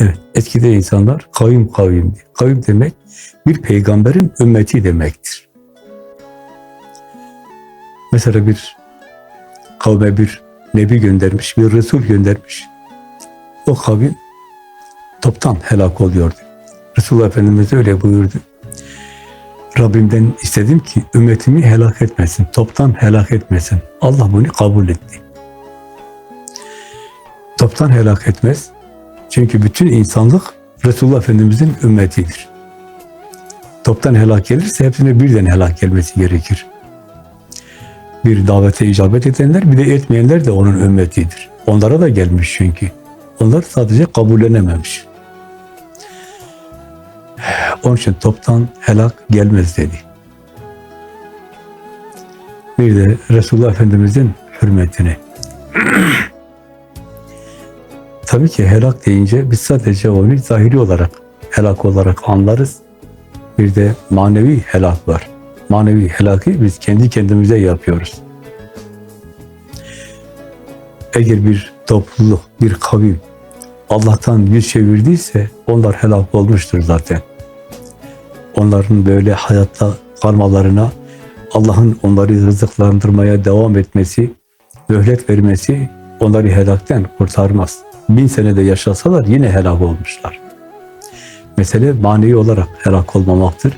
Evet, eskide insanlar kavim kavimdi. Kavim demek bir peygamberin ümmeti demektir. Mesela bir kavme bir nebi göndermiş, bir resul göndermiş. O kavim toptan helak oluyordu. Resulullah Efendimiz öyle buyurdu. Rabbimden istedim ki ümmetimi helak etmesin, toptan helak etmesin. Allah bunu kabul etti. Toptan helak etmez. Çünkü bütün insanlık Resulullah Efendimiz'in ümmetidir. Toptan helak gelirse hepsine birden helak gelmesi gerekir. Bir davete icabet edenler bir de etmeyenler de onun ümmetidir. Onlara da gelmiş çünkü. Onlar sadece kabullenememiş. Onun için toptan helak gelmez dedi. Bir de Resulullah Efendimiz'in hürmetine. Tabii ki helak deyince biz sadece onu zahiri olarak helak olarak anlarız. Bir de manevi helak var. Manevi helakı biz kendi kendimize yapıyoruz. Eğer bir topluluk, bir kavim Allah'tan yüz çevirdiyse onlar helak olmuştur zaten. Onların böyle hayatta kalmalarına, Allah'ın onları rızıklandırmaya devam etmesi, mühlet vermesi onları helakten kurtarmaz. Bin senede yaşasalar yine helak olmuşlar. Mesele manevi olarak helak olmamaktır.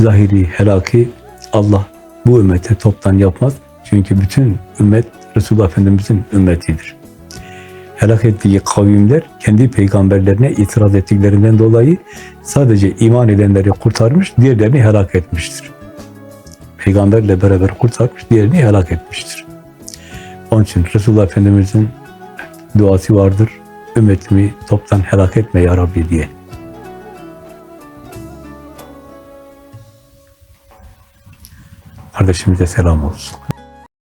Zahiri helakı Allah bu ümmete toptan yapmaz. Çünkü bütün ümmet Resulullah Efendimiz'in ümmetidir. Helak ettiği kavimler kendi peygamberlerine itiraz ettiklerinden dolayı sadece iman edenleri kurtarmış, diğerlerini helak etmiştir. Peygamberle beraber kurtarmış, diğerini helak etmiştir. Onun için Resulullah Efendimiz'in duası vardır. Ümmetimi toptan helak etme ya Rabbi diye. Kardeşimize selam olsun.